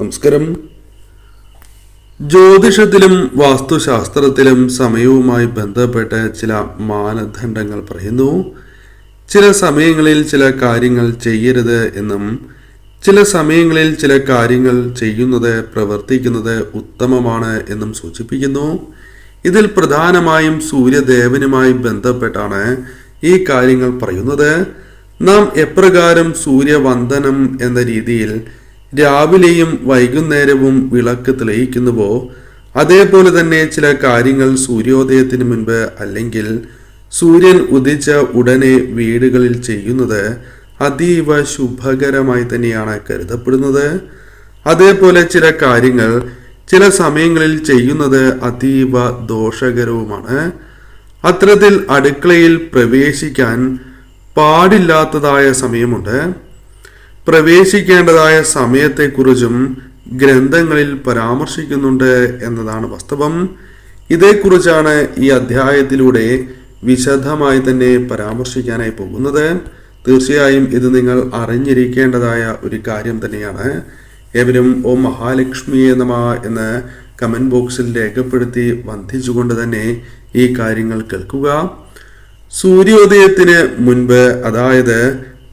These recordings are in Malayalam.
നമസ്കാരം. ജ്യോതിഷത്തിലും വാസ്തുശാസ്ത്രത്തിലും സമയവുമായി ബന്ധപ്പെട്ട് ചില മാനദണ്ഡങ്ങൾ പറയുന്നു. ചില സമയങ്ങളിൽ ചില കാര്യങ്ങൾ ചെയ്യരുത് എന്നും ചില സമയങ്ങളിൽ ചില കാര്യങ്ങൾ ചെയ്യുന്നത് പ്രവർത്തിക്കുന്നത് ഉത്തമമാണ് എന്നും സൂചിപ്പിക്കുന്നു. ഇതിൽ പ്രധാനമായും സൂര്യദേവനുമായി ബന്ധപ്പെട്ടാണ് ഈ കാര്യങ്ങൾ പറയുന്നത്. നാം എപ്രകാരം സൂര്യവന്ദനം എന്ന രീതിയിൽ രാവിലെയും വൈകുന്നേരവും വിളക്ക് തെളിയിക്കുന്നുവോ? അതേപോലെ തന്നെ ചില കാര്യങ്ങൾ സൂര്യോദയത്തിന് മുൻപ് അല്ലെങ്കിൽ സൂര്യൻ ഉദിച്ച ഉടനെ വീടുകളിൽ ചെയ്യുന്നത് അതീവ ശുഭകരമായി തന്നെയാണ് കരുതപ്പെടുന്നത്. അതേപോലെ ചില കാര്യങ്ങൾ ചില സമയങ്ങളിൽ ചെയ്യുന്നത് അതീവ ദോഷകരവുമാണ്. അത്തരത്തിൽ അടുക്കളയിൽ പ്രവേശിക്കാൻ പാടില്ലാത്തതായ സമയമുണ്ട്. പ്രവേശിക്കേണ്ടതായ സമയത്തെക്കുറിച്ചും ഗ്രന്ഥങ്ങളിൽ പരാമർശിക്കുന്നുണ്ട് എന്നതാണ് വാസ്തവം. ഇതേക്കുറിച്ചാണ് ഈ അധ്യായത്തിലൂടെ വിശദമായി തന്നെ പരാമർശിക്കാനായി പോകുന്നത്. തീർച്ചയായും ഇത് നിങ്ങൾ അറിഞ്ഞിരിക്കേണ്ടതായ ഒരു കാര്യം തന്നെയാണ്. ഏവരും ഓ മഹാലക്ഷ്മിയെ നമ എന്ന് കമന്റ് ബോക്സിൽ രേഖപ്പെടുത്തി വന്ദിച്ചുകൊണ്ട് തന്നെ ഈ കാര്യങ്ങൾ കേൾക്കുക. സൂര്യോദയത്തിന് മുൻപ് അതായത്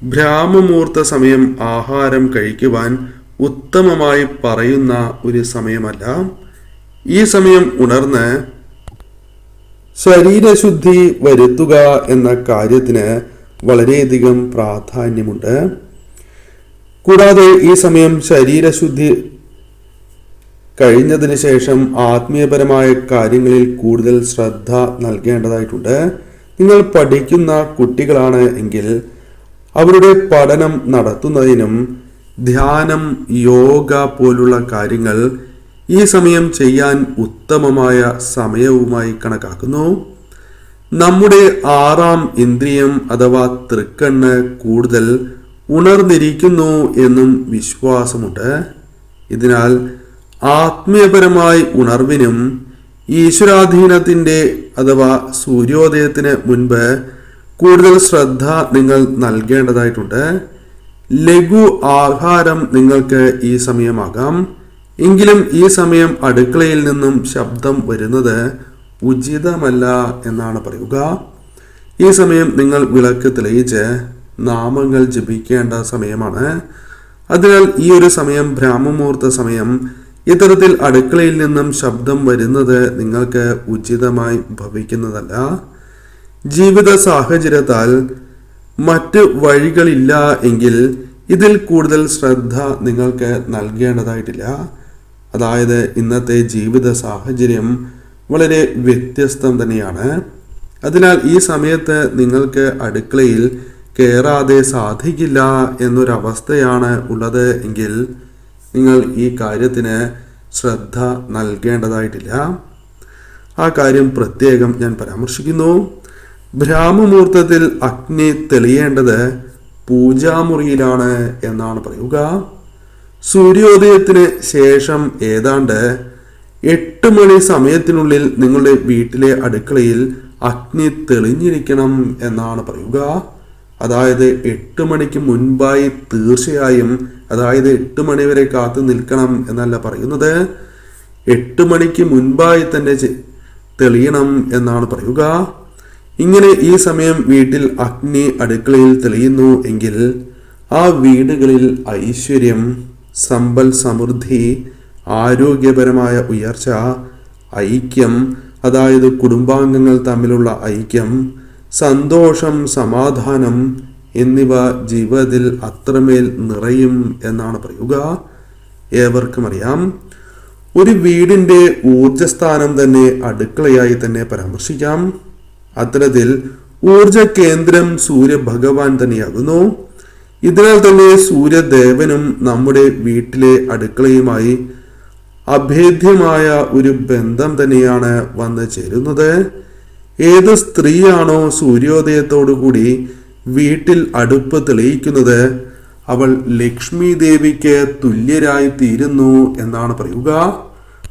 ബ്രാഹ്മമുഹൂർത്ത സമയം ആഹാരം കഴിക്കുവാൻ ഉത്തമമായി പറയുന്ന ഒരു സമയമല്ല. ഈ സമയം ഉണർന്ന് ശരീരശുദ്ധി വരുത്തുക എന്ന കാര്യത്തിന് വളരെയധികം പ്രാധാന്യമുണ്ട്. കൂടാതെ ഈ സമയം ശരീരശുദ്ധി കഴിഞ്ഞതിന് ശേഷം ആത്മീയപരമായ കാര്യങ്ങളിൽ കൂടുതൽ ശ്രദ്ധ നൽകേണ്ടതായിട്ടുണ്ട്. നിങ്ങൾ പഠിക്കുന്ന കുട്ടികളാണ് എങ്കിൽ അവരുടെ പഠനം നടത്തുന്നതിനും ധ്യാനം യോഗ പോലുള്ള കാര്യങ്ങൾ ഈ സമയം ചെയ്യാൻ ഉത്തമമായ സമയവുമായി കണക്കാക്കുന്നു. നമ്മുടെ ആറാം ഇന്ദ്രിയം അഥവാ തൃക്കണ്ണ് കൂടുതൽ ഉണർന്നിരിക്കുന്നു എന്നും വിശ്വാസമുണ്ട്. ഇതിനാൽ ആത്മീയപരമായി ഉണർവിനും ഈശ്വരാധീനത്തിന്റെ അഥവാ സൂര്യോദയത്തിന് മുൻപ് കൂടുതൽ ശ്രദ്ധ നിങ്ങൾ നൽകേണ്ടതായിട്ടുണ്ട്. ലഘു ആഹാരം നിങ്ങൾക്ക് ഈ സമയമാകാം. എങ്കിലും ഈ സമയം അടുക്കളയിൽ നിന്നും ശബ്ദം വരുന്നത് ഉചിതമല്ല എന്നാണ് പറയുക. ഈ സമയം നിങ്ങൾ വിളക്ക് തെളിയിച്ച് നാമങ്ങൾ ജപിക്കേണ്ട സമയമാണ്. അതിനാൽ ഈ ഒരു സമയം ബ്രാഹ്മമുഹൂർത്ത സമയം. ഇത്തരത്തിൽ അടുക്കളയിൽ നിന്നും ശബ്ദം വരുന്നത് നിങ്ങൾക്ക് ഉചിതമായി ഭവിക്കുന്നതല്ല. ജീവിത സാഹചര്യത്താൽ മറ്റ് വഴികളില്ല എങ്കിൽ ഇതിൽ കൂടുതൽ ശ്രദ്ധ നിങ്ങൾക്ക് നൽകേണ്ടതായിട്ടില്ല. അതായത് ഇന്നത്തെ ജീവിത സാഹചര്യം വളരെ വ്യത്യസ്തം തന്നെയാണ്. അതിനാൽ ഈ സമയത്ത് നിങ്ങൾക്ക് അടുക്കളയിൽ കയറാതെ സാധിക്കില്ല എന്നൊരവസ്ഥയാണ് ഉള്ളത് എങ്കിൽ നിങ്ങൾ ഈ കാര്യത്തിന് ശ്രദ്ധ നൽകേണ്ടതായിട്ടില്ല. ആ കാര്യം പ്രത്യേകം ഞാൻ പരാമർശിക്കുന്നു. ബ്രാഹ്മമുഹൂർത്തത്തിൽ അഗ്നി തെളിയേണ്ടത് പൂജാമുറിയിലാണ് എന്നാണ് പറയുക. സൂര്യോദയത്തിന് ശേഷം ഏതാണ്ട് എട്ട് മണി സമയത്തിനുള്ളിൽ നിങ്ങളുടെ വീട്ടിലെ അടുക്കളയിൽ അഗ്നി തെളിഞ്ഞിരിക്കണം എന്നാണ് പറയുക. അതായത് എട്ട് മണിക്ക് മുൻപായി തീർച്ചയായും അതായത് എട്ട് മണി വരെ കാത്തു നിൽക്കണം എന്നല്ല പറയുന്നത്. എട്ട് മണിക്ക് മുൻപായി തന്നെ തെളിയണം എന്നാണ് പറയുക. ഇങ്ങനെ ഈ സമയം വീട്ടിൽ അഗ്നി അടുക്കളയിൽ തെളിയുന്നു എങ്കിൽ ആ വീടുകളിൽ ഐശ്വര്യം സമ്പൽ സമൃദ്ധി ആരോഗ്യപരമായ ഉയർച്ച ഐക്യം അതായത് കുടുംബാംഗങ്ങൾ തമ്മിലുള്ള ഐക്യം സന്തോഷം സമാധാനം എന്നിവ ജീവിതത്തിൽ അത്രമേൽ നിറയും എന്നാണ് പറയുക. ഏവർക്കും അറിയാം. ഒരു വീടിന്റെ ഊർജസ്ഥാനം തന്നെ അടുക്കളയായി തന്നെ പരാമർശിക്കാം. അത്തരത്തിൽ ഊർജ കേന്ദ്രം സൂര്യഭഗവാൻ തന്നെയാകുന്നു. ഇതിനാൽ തന്നെ സൂര്യദേവനും നമ്മുടെ വീട്ടിലെ അടുക്കളയുമായി അഭേദ്യമായ ഒരു ബന്ധം തന്നെയാണ് വന്നു ചേരുന്നത്. ഏത് സ്ത്രീയാണോ സൂര്യോദയത്തോടുകൂടി വീട്ടിൽ അടുപ്പ് തെളിയിക്കുന്നത് അവൾ ലക്ഷ്മി ദേവിക്ക് തുല്യരായി തീരുന്നു എന്നാണ് പറയുക.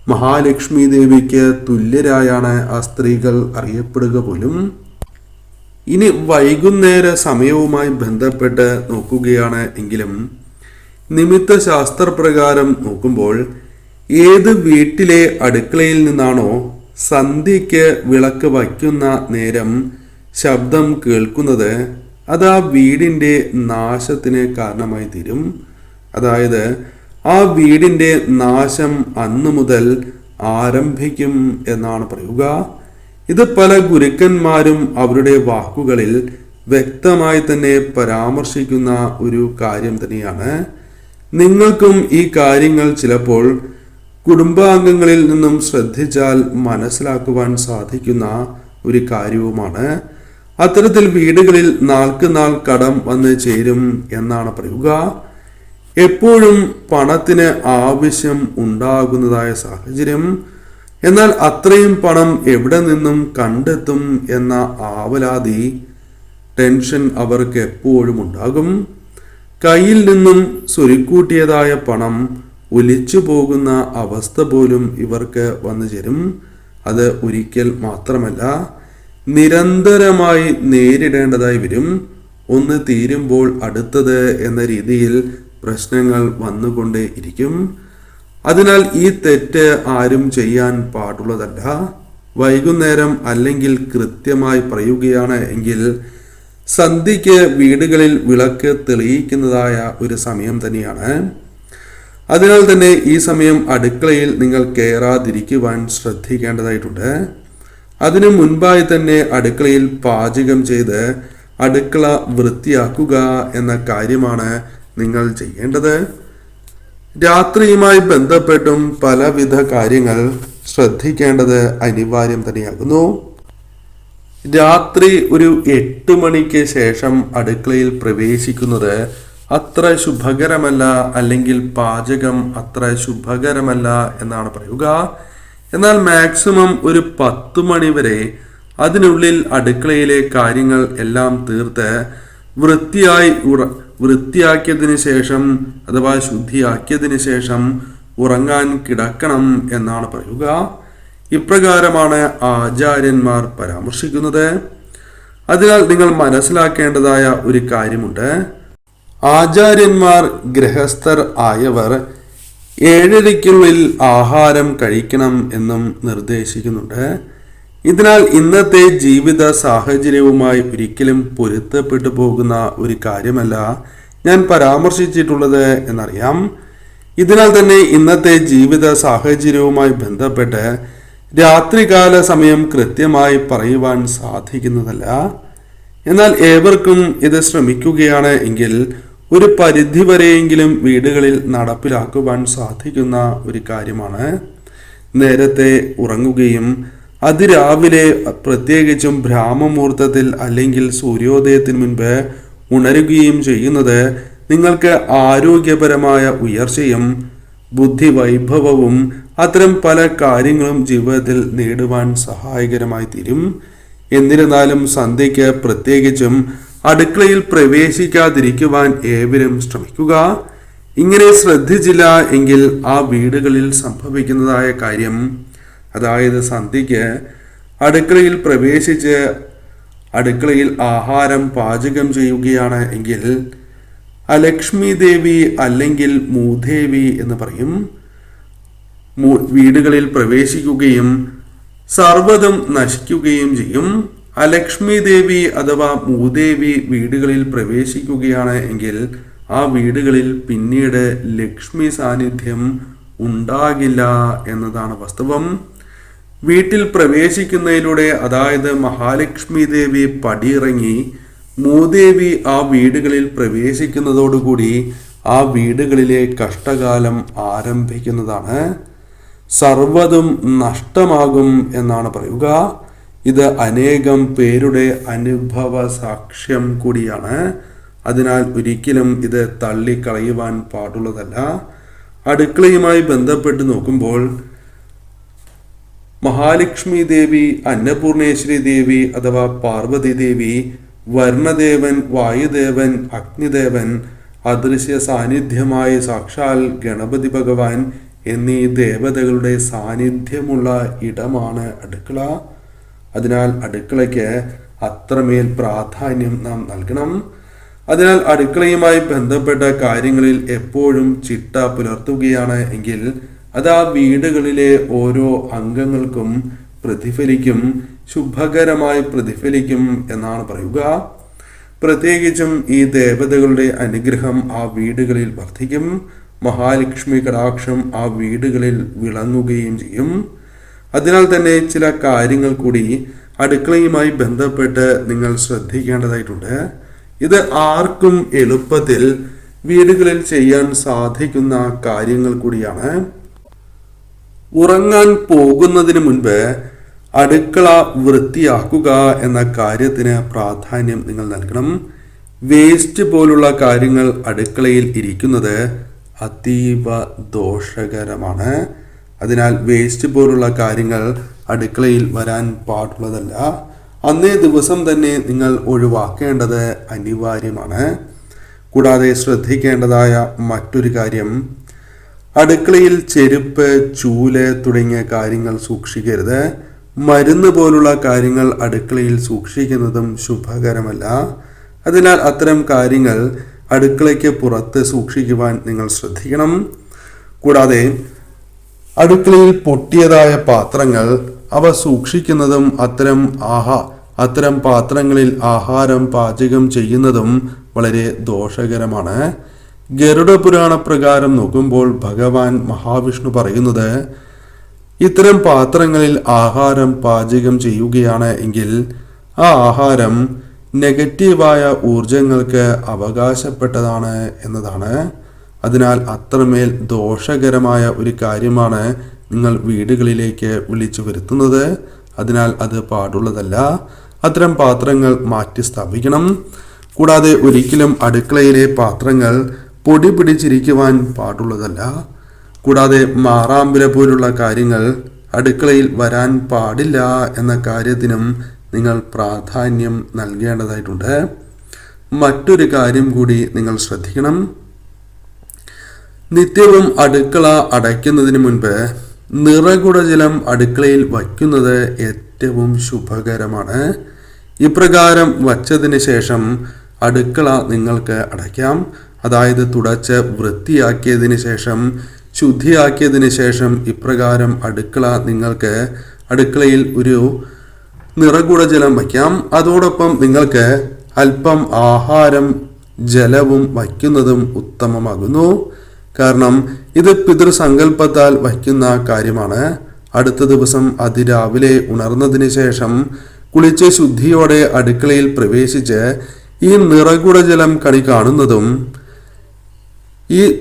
മഹാലക്ഷ്മി ദേവിക്ക് തുല്യരായാണ് ആ സ്ത്രീകൾ. അറിയപ്പെടുക പോലും ഇനി വൈകുന്നേര സമയവുമായി ബന്ധപ്പെട്ട് നോക്കുകയാണ് എങ്കിലും നിമിത്ത ശാസ്ത്രപ്രകാരം നോക്കുമ്പോൾ ഏത് വീട്ടിലെ അടുക്കളയിൽ നിന്നാണോ സന്ധ്യയ്ക്ക് വിളക്ക് വയ്ക്കുന്ന നേരം ശബ്ദം കേൾക്കുന്നത് അത് ആ വീടിന്റെ നാശത്തിന് കാരണമായി തീരും. അതായത് ആ വീടിന്റെ നാശം അന്നു മുതൽ ആരംഭിക്കും എന്നാണ് പറയുക. ഇത് പല ഗുരുക്കന്മാരും അവരുടെ വാക്കുകളിൽ വ്യക്തമായി തന്നെ പരാമർശിക്കുന്ന ഒരു കാര്യം തന്നെയാണ്. നിങ്ങൾക്കും ഈ കാര്യങ്ങൾ ചിലപ്പോൾ കുടുംബാംഗങ്ങളിൽ നിന്നും ശ്രദ്ധിച്ചാൽ മനസ്സിലാക്കുവാൻ സാധിക്കുന്ന ഒരു കാര്യവുമാണ്. അത്തരത്തിൽ വീടുകളിൽ നാൾക്ക് നാൾ കടം വന്ന് ചേരും എന്നാണ് പറയുക. എപ്പോഴും പണത്തിന് ആവശ്യം ഉണ്ടാകുന്നതായ സാഹചര്യം. എന്നാൽ അത്രയും പണം എവിടെ നിന്നും കണ്ടെത്തും എന്ന ആവലാതി ടെൻഷൻ അവർക്ക് എപ്പോഴും ഉണ്ടാകും. കയ്യിൽ നിന്നും സ്വരുക്കൂട്ടിയതായ പണം ഒലിച്ചു പോകുന്ന അവസ്ഥ പോലും ഇവർക്ക് വന്നു ചേരും. അത് ഒരിക്കൽ മാത്രമല്ല നിരന്തരമായി നേരിടേണ്ടതായി വരും. ഒന്ന് തീരുമ്പോൾ അടുത്തത് എന്ന രീതിയിൽ പ്രശ്നങ്ങൾ വന്നുകൊണ്ടേ ഇരിക്കും. അതിനാൽ ഈ തെറ്റ് ആരും ചെയ്യാൻ പാടുള്ളതല്ല. വൈകുന്നേരം അല്ലെങ്കിൽ കൃത്യമായി പറയുകയാണ് എങ്കിൽ സന്ധ്യയ്ക്ക് വീടുകളിൽ വിളക്ക് തെളിയിക്കുന്നതായ ഒരു സമയം തന്നെയാണ്. അതിനാൽ തന്നെ ഈ സമയം അടുക്കളയിൽ നിങ്ങൾ കയറാതിരിക്കുവാൻ ശ്രദ്ധിക്കേണ്ടതായിട്ടുണ്ട്. അതിനു മുൻപായി തന്നെ അടുക്കളയിൽ പാചകം ചെയ്ത് അടുക്കള വൃത്തിയാക്കുക എന്ന കാര്യമാണ് നിങ്ങൾ ചെയ്യേണ്ടത്? രാത്രിയുമായി ബന്ധപ്പെട്ടും പലവിധ കാര്യങ്ങൾ ശ്രദ്ധിക്കേണ്ടത് അനിവാര്യം തന്നെയാകുന്നു. രാത്രി ഒരു എട്ട് മണിക്ക് ശേഷം അടുക്കളയിൽ പ്രവേശിക്കുന്നത് അത്ര ശുഭകരമല്ല അല്ലെങ്കിൽ പാചകം അത്ര ശുഭകരമല്ല എന്നാണ് പറയുക. എന്നാൽ മാക്സിമം ഒരു പത്ത് മണി വരെ അതിനുള്ളിൽ അടുക്കളയിലെ കാര്യങ്ങൾ എല്ലാം തീർത്ത് വൃത്തിയായി ഉറ വൃത്തിയാക്കിയതിന് ശേഷം അഥവാ ശുദ്ധിയാക്കിയതിന് ശേഷം ഉറങ്ങാൻ കിടക്കണം എന്നാണ് പറയുക. ഇപ്രകാരമാണ് ആചാര്യന്മാർ പരാമർശിക്കുന്നത്. അതിനാൽ നിങ്ങൾ മനസ്സിലാക്കേണ്ടതായ ഒരു കാര്യമുണ്ട്. ആചാര്യന്മാർ ഗൃഹസ്ഥർ ആയവർ ഏഴരയ്ക്കുള്ളിൽ ആഹാരം കഴിക്കണം എന്നും നിർദ്ദേശിക്കുന്നുണ്ട്. ഇതിനാൽ ഇന്നത്തെ ജീവിത സാഹചര്യവുമായി ഒരിക്കലും പൊരുത്തപ്പെട്ടു പോകുന്ന ഒരു കാര്യമല്ല ഞാൻ പരാമർശിച്ചിട്ടുള്ളത് എന്നറിയാം. ഇതിനാൽ തന്നെ ഇന്നത്തെ ജീവിത സാഹചര്യവുമായി ബന്ധപ്പെട്ട് രാത്രികാല സമയം കൃത്യമായി പറയുവാൻ സാധിക്കുന്നതല്ല. എന്നാൽ ഏവർക്കും ഇത് ശ്രമിക്കുകയാണ് എങ്കിൽ ഒരു പരിധിവരെയെങ്കിലും വീടുകളിൽ നടപ്പിലാക്കുവാൻ സാധിക്കുന്ന ഒരു കാര്യമാണ്. നേരത്തെ ഉറങ്ങുകയും അതിരാവിലെ പ്രത്യേകിച്ചും ഭ്രാമമുഹൂർത്തത്തിൽ അല്ലെങ്കിൽ സൂര്യോദയത്തിന് മുൻപ് ഉണരുകയും ചെയ്യുന്നത് നിങ്ങൾക്ക് ആരോഗ്യപരമായ ഉയർച്ചയും ബുദ്ധി വൈഭവവും അത്തരം പല കാര്യങ്ങളും ജീവിതത്തിൽ നേടുവാൻ സഹായകരമായി തീരും. എന്നിരുന്നാലും സന്ധ്യയ്ക്ക് പ്രത്യേകിച്ചും അടുക്കളയിൽ പ്രവേശിക്കാതിരിക്കുവാൻ ഏവരും ശ്രമിക്കുക. ഇങ്ങനെ ശ്രദ്ധിച്ചില്ല എങ്കിൽ ആ വീടുകളിൽ സംഭവിക്കുന്നതായ കാര്യം അതായത് സന്ധ്യയ്ക്ക് അടുക്കളയിൽ പ്രവേശിച്ച് അടുക്കളയിൽ ആഹാരം പാചകം ചെയ്യുകയാണ് എങ്കിൽ അലക്ഷ്മി ദേവി അല്ലെങ്കിൽ മൂദേവി എന്ന് പറയും. വീടുകളിൽ പ്രവേശിക്കുകയും സർവതും നശിക്കുകയും ചെയ്യും. അലക്ഷ്മി ദേവി അഥവാ മൂദേവി വീടുകളിൽ പ്രവേശിക്കുകയാണ് എങ്കിൽ ആ വീടുകളിൽ പിന്നീട് ലക്ഷ്മി സാന്നിധ്യം ഉണ്ടാകില്ല എന്നതാണ് വാസ്തവം. വീട്ടിൽ പ്രവേശിക്കുന്നതിലൂടെ അതായത് മഹാലക്ഷ്മി ദേവി പടിയിറങ്ങി മൂദേവി ആ വീടുകളിൽ പ്രവേശിക്കുന്നതോടുകൂടി ആ വീടുകളിലെ കഷ്ടകാലം ആരംഭിക്കുന്നതാണ്. സർവതും നഷ്ടമാകും എന്നാണ് പറയുക. ഇത് അനേകം പേരുടെ അനുഭവ സാക്ഷ്യം കൂടിയാണ്. അതിനാൽ ഒരിക്കലും ഇത് തള്ളിക്കളയുവാൻ പാടുള്ളതല്ല. അടുക്കളയുമായി ബന്ധപ്പെട്ട് നോക്കുമ്പോൾ മഹാലക്ഷ്മി ദേവി അന്നപൂർണേശ്വരി ദേവി അഥവാ പാർവതി ദേവി വർണദേവൻ വായുദേവൻ അഗ്നിദേവൻ അദൃശ്യ സാന്നിധ്യമായി സാക്ഷാൽ ഗണപതി ഭഗവാൻ എന്നീ ദേവതകളുടെ സാന്നിധ്യമുള്ള ഇടമാണ് അടുക്കള. അതിനാൽ അടുക്കളയ്ക്ക് അത്രമേൽ പ്രാധാന്യം നാം നൽകണം. അതിനാൽ അടുക്കളയുമായി ബന്ധപ്പെട്ട കാര്യങ്ങളിൽ എപ്പോഴും ചിട്ട പുലർത്തുകയാണ് എങ്കിൽ അത് ആ വീടുകളിലെ ഓരോ അംഗങ്ങൾക്കും പ്രതിഫലിക്കും ശുഭകരമായി പ്രതിഫലിക്കും എന്നാണ് പറയുക. പ്രത്യേകിച്ചും ഈ ദേവതകളുടെ അനുഗ്രഹം ആ വീടുകളിൽ വർദ്ധിക്കും. മഹാലക്ഷ്മി കടാക്ഷം ആ വീടുകളിൽ വിളങ്ങുകയും ചെയ്യും. അതിനാൽ തന്നെ ചില കാര്യങ്ങൾ കൂടി അടുക്കളയുമായി ബന്ധപ്പെട്ട് നിങ്ങൾ ശ്രദ്ധിക്കേണ്ടതായിട്ടുണ്ട്. ഇത് ആർക്കും എളുപ്പത്തിൽ വീടുകളിൽ ചെയ്യാൻ സാധിക്കുന്ന കാര്യങ്ങൾ കൂടിയാണ്. ഉറങ്ങാൻ പോകുന്നതിന് മുൻപ് അടുക്കള വൃത്തിയാക്കുക എന്ന കാര്യത്തിന് പ്രാധാന്യം നിങ്ങൾ നൽകണം. വേസ്റ്റ് പോലുള്ള കാര്യങ്ങൾ അടുക്കളയിൽ ഇരിക്കുന്നത് അതീവ ദോഷകരമാണ്. അതിനാൽ വേസ്റ്റ് പോലുള്ള കാര്യങ്ങൾ അടുക്കളയിൽ വരാൻ പാടുള്ളതല്ല. അന്നേ ദിവസം തന്നെ നിങ്ങൾ ഒഴിവാക്കേണ്ടത് അനിവാര്യമാണ്. കൂടാതെ ശ്രദ്ധിക്കേണ്ടതായ മറ്റൊരു കാര്യം അടുക്കളയിൽ ചെരുപ്പ് ചൂൽ തുടങ്ങിയ കാര്യങ്ങൾ സൂക്ഷിക്കരുത്. മരുന്ന് പോലുള്ള കാര്യങ്ങൾ അടുക്കളയിൽ സൂക്ഷിക്കുന്നതും ശുഭകരമല്ല. അതിനാൽ അത്തരം കാര്യങ്ങൾ അടുക്കളയ്ക്ക് പുറത്ത് സൂക്ഷിക്കുവാൻ നിങ്ങൾ ശ്രദ്ധിക്കണം. കൂടാതെ അടുക്കളയിൽ പൊട്ടിയതായ പാത്രങ്ങൾ അവ സൂക്ഷിക്കുന്നതും അത്തരം ആഹാ അത്തരം പാത്രങ്ങളിൽ ആഹാരം പാചകം ചെയ്യുന്നതും വളരെ ദോഷകരമാണ്. ഗരുഡ പുരാണ പ്രകാരം നോക്കുമ്പോൾ ഭഗവാൻ മഹാവിഷ്ണു പറയുന്നത് ഇത്തരം പാത്രങ്ങളിൽ ആഹാരം പാചകം ചെയ്യുകയാണ് എങ്കിൽ ആ ആഹാരം നെഗറ്റീവായ ഊർജങ്ങൾക്ക് അവകാശപ്പെട്ടതാണ് എന്നതാണ്. അതിനാൽ അത്രമേൽ ദോഷകരമായ ഒരു കാര്യമാണ് നിങ്ങൾ വീടുകളിലേക്ക് വിളിച്ചു വരുത്തുന്നത്. അതിനാൽ അത് പാടുള്ളതല്ല. അത്തരം പാത്രങ്ങൾ മാറ്റി സ്ഥാപിക്കണം കൂടാതെ ഒരിക്കലും അടുക്കളയിലെ പാത്രങ്ങൾ പൊടി പിടിച്ചിരിക്കുവാൻ പാടുള്ളതല്ല. കൂടാതെ മാറാമ്പില പോലുള്ള കാര്യങ്ങൾ അടുക്കളയിൽ വരാൻ പാടില്ല എന്ന കാര്യത്തിനും നിങ്ങൾ പ്രാധാന്യം നൽകേണ്ടതായിട്ടുണ്ട്. മറ്റൊരു കാര്യം കൂടി നിങ്ങൾ ശ്രദ്ധിക്കണം. നിത്യവും അടുക്കള അടയ്ക്കുന്നതിന് മുൻപ് നിറകുടജലം അടുക്കളയിൽ വയ്ക്കുന്നത് ഏറ്റവും ശുഭകരമാണ്. ഇപ്രകാരം വച്ചതിന് ശേഷം അടുക്കള നിങ്ങൾക്ക് അടയ്ക്കാം. അതായത് തുടച്ച് വൃത്തിയാക്കിയതിന് ശേഷം ശുദ്ധിയാക്കിയതിന് ശേഷം ഇപ്രകാരം അടുക്കള നിങ്ങൾക്ക് അടുക്കളയിൽ ഒരു നിറകുടജലം വയ്ക്കാം. അതോടൊപ്പം നിങ്ങൾക്ക് അല്പം ആഹാരം ജലവും വയ്ക്കുന്നതും ഉത്തമമാകുന്നു. കാരണം ഇത് പിതൃസങ്കല്പത്താൽ വയ്ക്കുന്ന കാര്യമാണ്. അടുത്ത ദിവസം അതിരാവിലെ ഉണർന്നതിന് ശേഷം കുളിച്ച് ശുദ്ധിയോടെ അടുക്കളയിൽ പ്രവേശിച്ച് ഈ നിറകുടജലം കണി കാണുന്നതും ഈ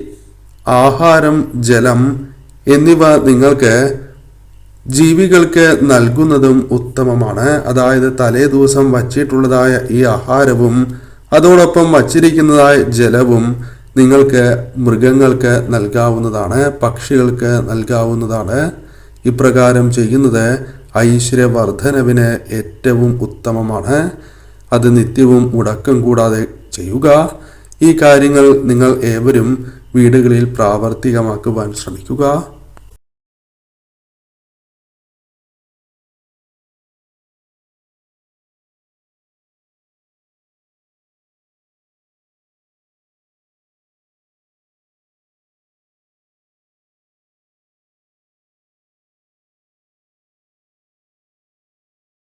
ആഹാരം ജലം എന്നിവ നിങ്ങൾക്ക് ജീവികൾക്ക് നൽകുന്നതും ഉത്തമമാണ്. അതായത് തലേ ദിവസം വച്ചിട്ടുള്ളതായ ഈ ആഹാരവും അതോടൊപ്പം വച്ചിരിക്കുന്നതായ ജലവും നിങ്ങൾക്ക് മൃഗങ്ങൾക്ക് നൽകാവുന്നതാണ് പക്ഷികൾക്ക് നൽകാവുന്നതാണ്. ഇപ്രകാരം ചെയ്യുന്നത് ഐശ്വര്യവർദ്ധനവിന് ഏറ്റവും ഉത്തമമാണ്. അത് നിത്യവും മുടക്കം കൂടാതെ ചെയ്യുക. ഈ കാര്യങ്ങൾ നിങ്ങൾ ഏവരും വീടുകളിൽ പ്രാവർത്തികമാക്കുവാൻ ശ്രമിക്കുക.